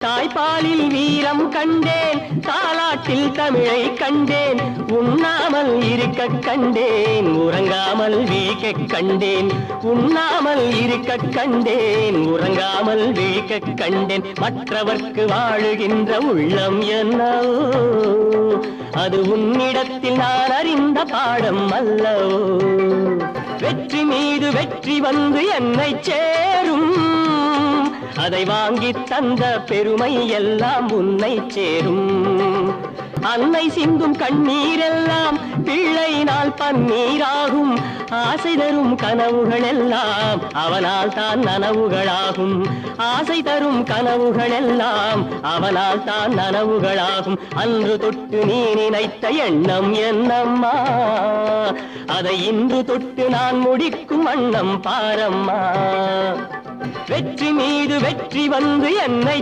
தாய்ப்பாலில் வீரம் கண்டேன் தாலாட்டில் தமிழை கண்டேன் உண்ணாமல் இருக்க கண்டேன் உறங்காமல் வீக்க கண்டேன் உண்ணாமல் இருக்க கண்டேன் உறங்காமல் வீக்க கண்டேன். மற்றவர்க்கு வாழுகின்ற உள்ளம் என்னவோ அது உன்னிடத்தில் நான் அறிந்த பாடம் அல்லவோ? வெற்றி மீது வெற்றி வந்து என்னை சே அதை வாங்கி தந்த பெருமை எல்லாம் உன்னை சேரும். அன்னை சிந்தும் கண்ணீரெல்லாம் பிள்ளை நாள் பன்னீராகும். ஆசை தரும் கனவுகள் எல்லாம் அவனால் தான் நனவுகளாகும். ஆசை தரும் கனவுகள் எல்லாம் அவனால் தான் நனவுகளாகும். அன்று தொட்டு நீ நினைத்த எண்ணம் என்னம்மா? அதை இன்று தொட்டு நான் முடிக்கும் வண்ணம் பாரம்மா? வெற்றி மீது வெற்றி வந்து என்னை